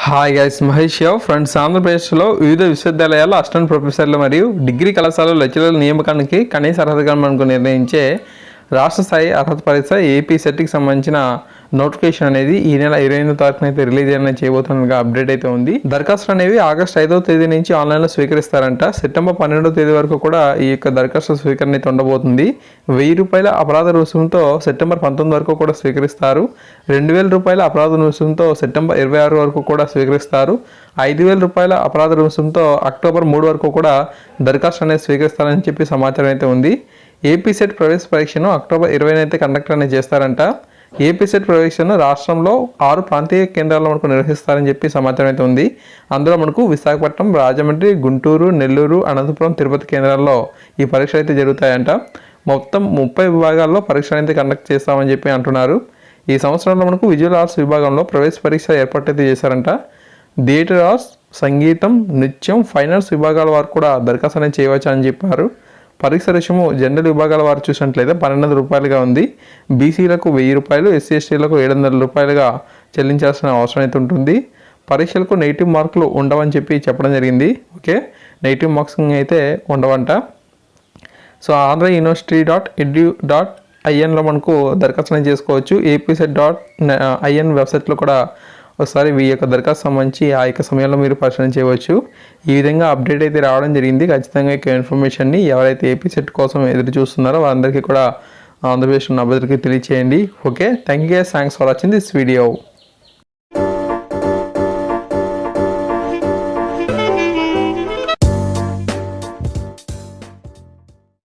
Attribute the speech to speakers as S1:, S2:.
S1: Hi guys Mahesh యావ్ friends ఆంధ్రప్రదేశ్లో వివిధ విశ్వవిద్యాలయాల అసిస్టెంట్ ప్రొఫెసర్లు మరియు డిగ్రీ కళాశాల లెక్చరర్ల నియామకానికి కనీస అర్హత మనకు నిర్ణయించే రాష్ట్ర స్థాయి అర్హత పరీక్ష ఏపీ సెట్కి సంబంధించిన నోటిఫికేషన్ అనేది ఈ నెల ఇరవై ఎనిమిదో తారీఖున అయితే రిలీజ్ అయిన చేయబోతున్నట్టుగా అప్డేట్ అయితే ఉంది. దరఖాస్తులు అనేవి ఆగస్ట్ ఐదవ తేదీ నుంచి ఆన్లైన్లో స్వీకరిస్తారంట. సెప్టెంబర్ పన్నెండో తేదీ వరకు కూడా ఈ యొక్క దరఖాస్తు స్వీకరణ అయితే ఉండబోతుంది. వెయ్యి రూపాయల అపరాధ రుసుముతో సెప్టెంబర్ పంతొమ్మిది వరకు కూడా స్వీకరిస్తారు. రెండు వేల రూపాయల అపరాధ రుసుముతో సెప్టెంబర్ ఇరవై ఆరు వరకు కూడా స్వీకరిస్తారు. ఐదు వేల రూపాయల అపరాధ రుసుముతో అక్టోబర్ మూడు వరకు కూడా దరఖాస్తు అనేది స్వీకరిస్తారని చెప్పి సమాచారం అయితే ఉంది. ఏపీ సెట్ ప్రవేశ పరీక్షను అక్టోబర్ ఇరవై అయితే కండక్ట్ అనేది చేస్తారంట. ఏపీసెట్ ప్రవేశను రాష్ట్రంలో ఆరు ప్రాంతీయ కేంద్రాల్లో మనకు నిర్వహిస్తారని చెప్పి సమాచారం అయితే ఉంది. అందులో మనకు విశాఖపట్నం రాజమండ్రి గుంటూరు నెల్లూరు అనంతపురం తిరుపతి కేంద్రాల్లో ఈ పరీక్ష అయితే జరుగుతాయంట. మొత్తం ముప్పై విభాగాల్లో పరీక్ష అయితే కండక్ట్ చేస్తామని చెప్పి అంటున్నారు. ఈ సంవత్సరంలో మనకు విజువల్ ఆర్ట్స్ విభాగంలో ప్రవేశ పరీక్ష ఏర్పాటు అయితే చేశారంట. థియేటర్ ఆర్ట్స్ సంగీతం నృత్యం ఫైనాన్స్ విభాగాల వారు కూడా దరఖాస్తు అనేది చేయవచ్చు అని చెప్పారు. పరీక్ష రుసుము జనరల్ విభాగాల వారు చూసినట్లయితే పన్నెండు వందల రూపాయలుగా ఉంది. బీసీలకు వెయ్యి రూపాయలు ఎస్సీ ఎస్టీలకు ఏడు వందల రూపాయలుగా చెల్లించాల్సిన అవసరం అయితే ఉంటుంది. పరీక్షలకు నెగిటివ్ మార్కులు ఉండవని చెప్పి చెప్పడం జరిగింది. ఓకే? నెగిటివ్ మార్క్స్ అయితే ఉండవంట. So Andhra university dot edu dot ఐఎన్లో మనకు దరఖాస్తు చేసుకోవచ్చు. ఏపీసెట్ డాట్ ఐఎన్ వెబ్సైట్లో కూడా ఒకసారి మీ యొక్క దరఖాస్తు సంబంధించి ఆ యొక్క సమయంలో మీరు పరిశీలన చేయవచ్చు. ఈ విధంగా అప్డేట్ అయితే రావడం జరిగింది. ఖచ్చితంగా యొక్క ఇన్ఫర్మేషన్ని ఎవరైతే ఏపీ సెట్ కోసం ఎదురు చూస్తున్నారో వారందరికీ కూడా ఆంధ్రప్రదేశ్ ఉన్న అభ్యర్థులకి తెలియచేయండి. Okay? Thank you thanks for watching this video